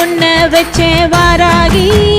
உன்ன வச்சே வாராகி.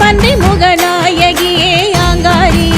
பந்தை முகநாயகியே ஆங்காரி.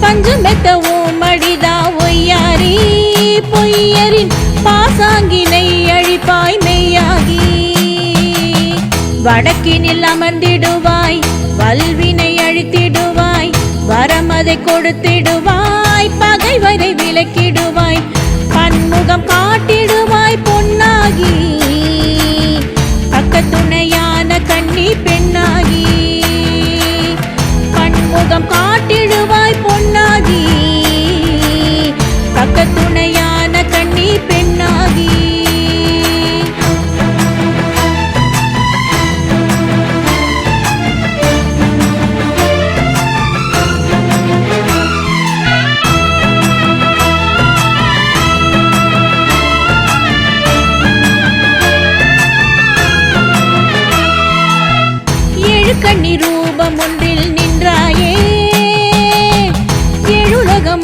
பஞ்சு மெத்தவும் மடிதா ஒய்யாரி. பொய்யரின் பாசாங்கினை அழிப்பாய் மெய்யாகி. வடக்கினில் அமர்ந்திடுவாய் வல்வினை அழித்திடுவாய் வரமதை கொடுத்திடுவாய் பகைவரை விலக்கிடுவாய் பன்முகம் காட்டிடுவாய் பொன்னாகி. பக்கத்துணையான கண்ணி பெண்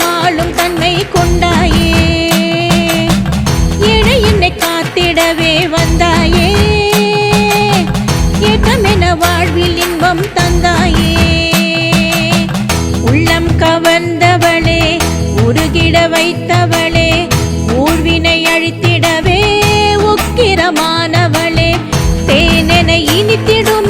ஆளும் தன்மை கொண்டாயே. ஏழை என்னை காத்திடவே வந்தாயே. ஏற்றமென வாழ்வில் இன்பம் தந்தாயே. உள்ளம் கவர்ந்தவளே உருகிட வைத்தவளே ஊர்வினை அழித்திடவே உக்கிரமானவளே. தேனென இனித்திடும்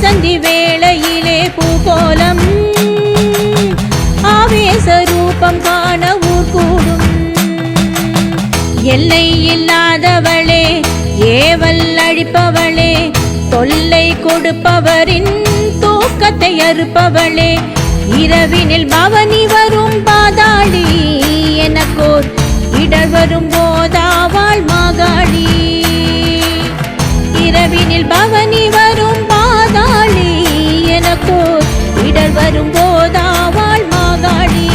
சந்தி வேளையிலே பூகோலம். ஆவேச ரூபம் காண ஊர் கூடும். எல்லை இல்லாதவளே ஏவல் அழிப்பவளே தொல்லை கொடுப்பவரின் தூக்கத்தை அறுப்பவளே இரவினில் பவனி வரும் பாதாளி எனக்கோர் இடர் வரும் போதாவாள் மாகாளி. இரவினில் பவனி வரும் இடர் மாகாளி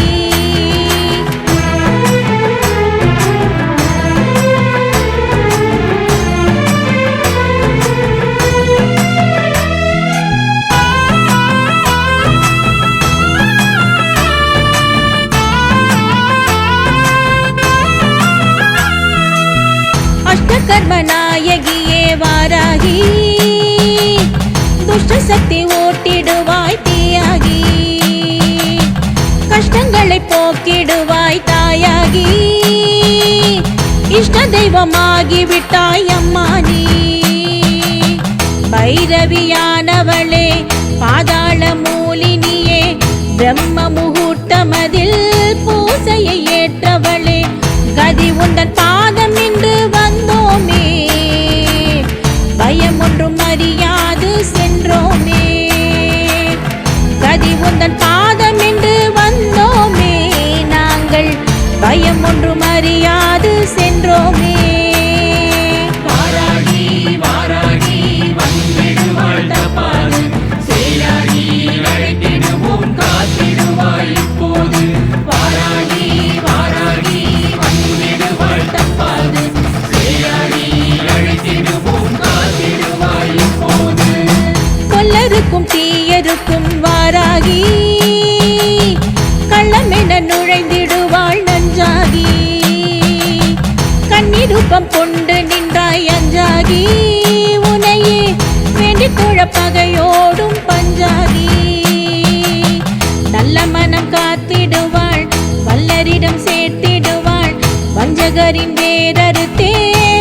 அஷ்டகர்ம நாயகியே வாராகி துஷ்ட சக்தி கஷ்டங்களை போக்கிடுவாய் தாயாகி. இஷ்ட தெய்வமாகி விட்டாய் அம்மா நீ பைரவியானவளே பாதாள மூலினியே பிரம்ம முகூர்த்தமதில் பூசையை ஏற்றவளே கதி உந்தன் பாதம் இன்று வந்தோமே. பயம் ஒன்றும் அறியாது சென்றோமே. கதி உந்தன் பாதம் ஒன்று பகையோடும் பஞ்சாதி. நல்ல மனம் காத்திடுவாள் வல்லரிடம் சேர்த்திடுவாள் வஞ்சகரின் வேறறுத்தே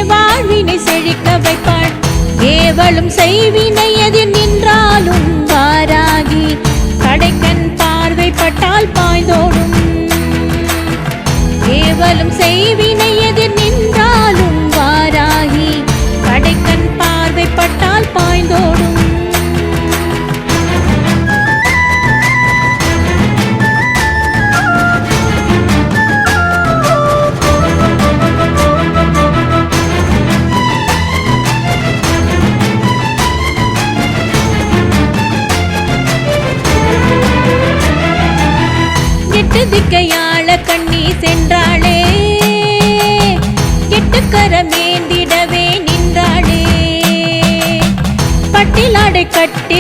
வாழ்வினை செழிக்க வைப்பாள் ஏவலும் செய்வினை எதிர் நின்றாலும் வாராகி கடைக்கண் பார்வைப்பட்டால் பாய்ந்தோடும். ஏவலும் செய்வி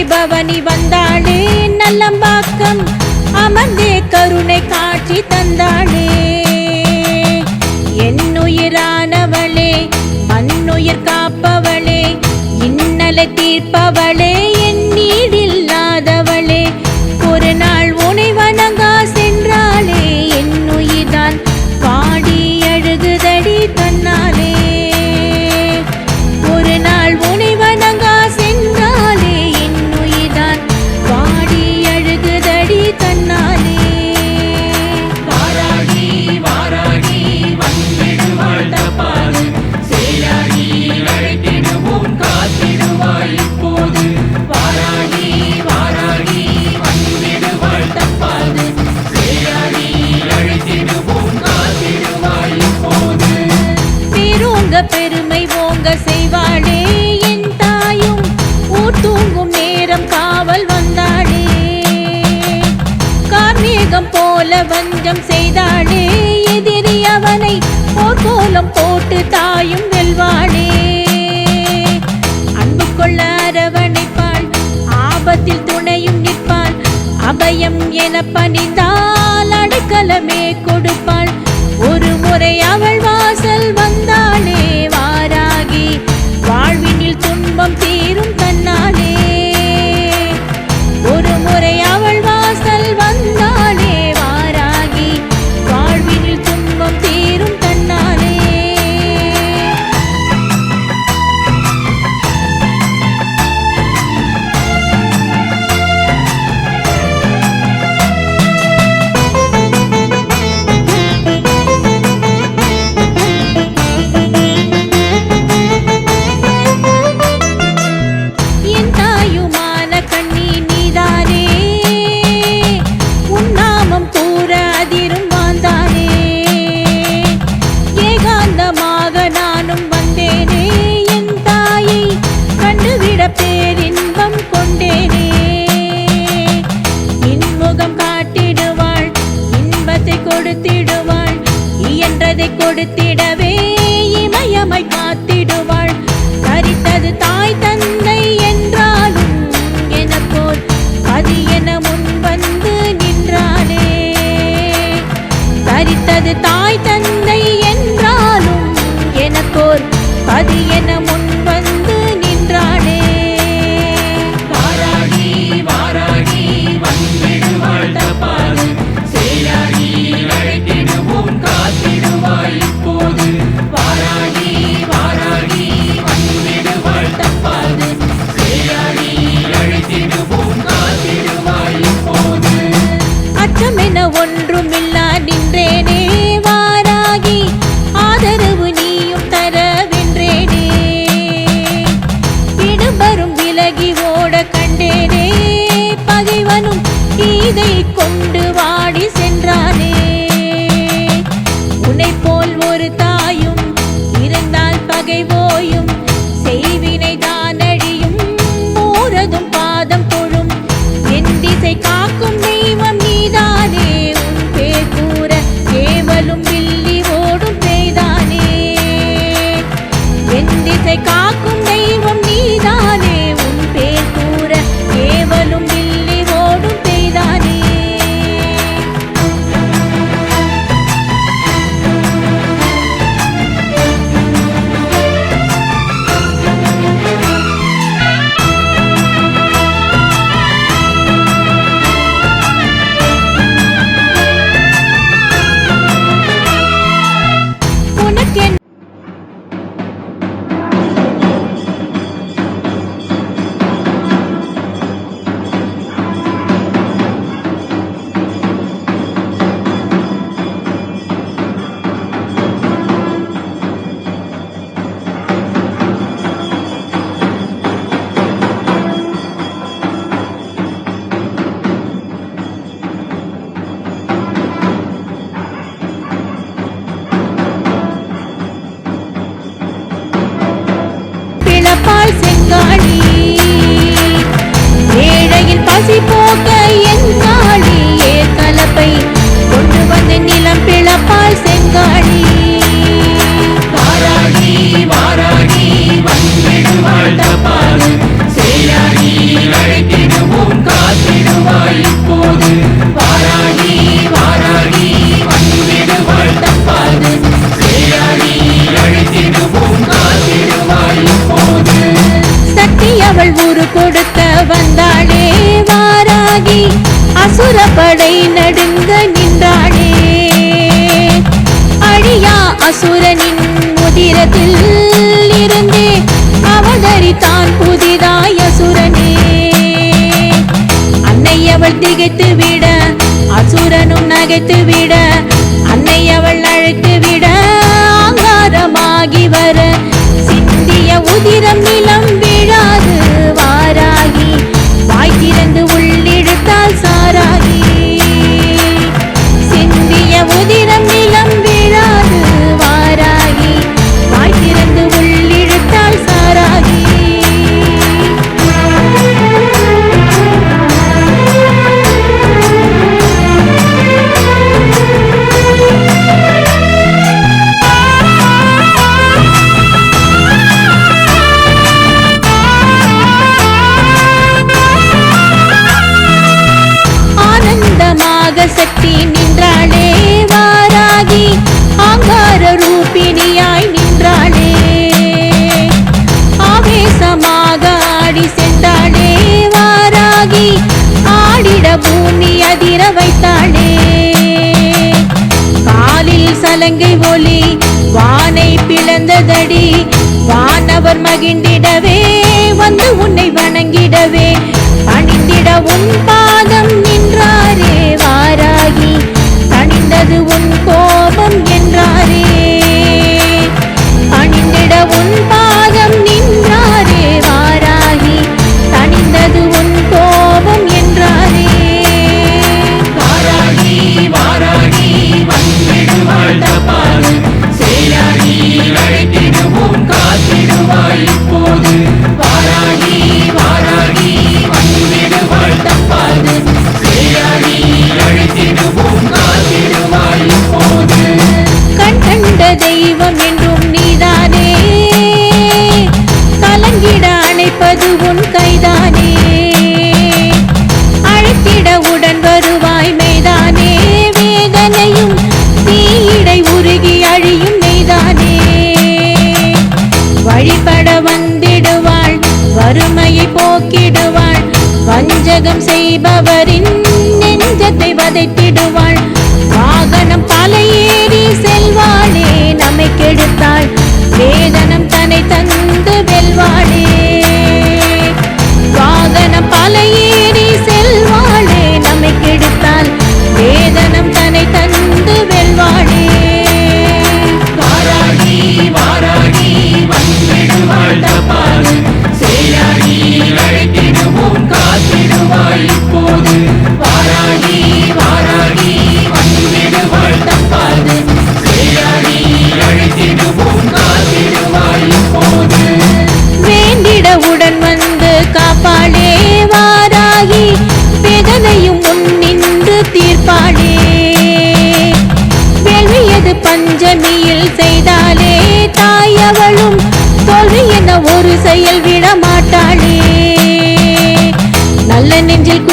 பவனி வந்தாளே நல்லம்பாக்கம். அமர்ந்தே கருணை காட்சி தந்தாளே. என்னுயிரானவளே மண்ணுயிர் காப்பவள் பயம் என பணித்தான் முகம் காட்டிடுவாள் இன்பத்தை கொடுத்திடுவாள் இயன்றதை கொடுத்திடவே இமயமை காத்திடுவாள். தரித்தது தாய் தந்தை என்றாலும் என போல் அது என முன் நின்றாளே கரித்தது தாய் தந்தை என்றாலும் எனக்கோர் அது என முன் you அசுரப்படை நடுங்க நின்றாளே. அழியா அசுரனின் முதிரத்தில் இருந்தே அவதரித்தான் புதிதாய் அசுரனே. அன்னை அவள் திகைத்து விட அசுரனும் நகைத்து விட அன்னை அவள் அழைத்து விட ஆங்காரமாகி வர சிந்திய உதிரம் நிலம் இலங்கை ஒளி வானை பிளந்ததடி வானவர் மகிழ்ந்திடவே வந்து உன்னை வணங்கிடவே.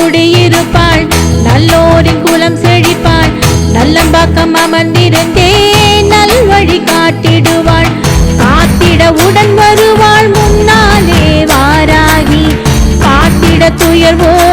குடியிருப்பாள். நல்லோரின் குலம் செழிப்பாள். நல்லம்பாக்கம் அமர்ந்திருந்தே நல்வழி காட்டிடுவாள். காத்திட உடன் வருவாள் முன்னாலே வாராகி. காத்திட துயர்வோ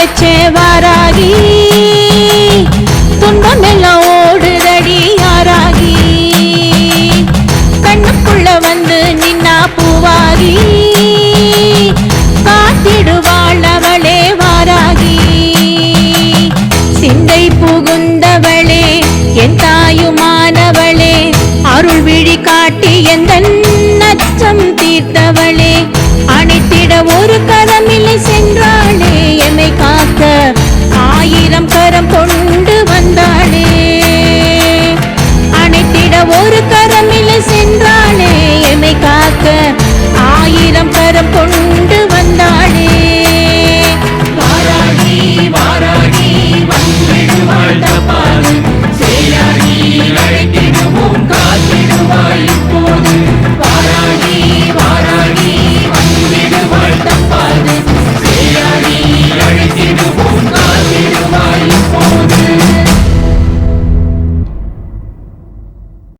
తెచ్చేవారాగి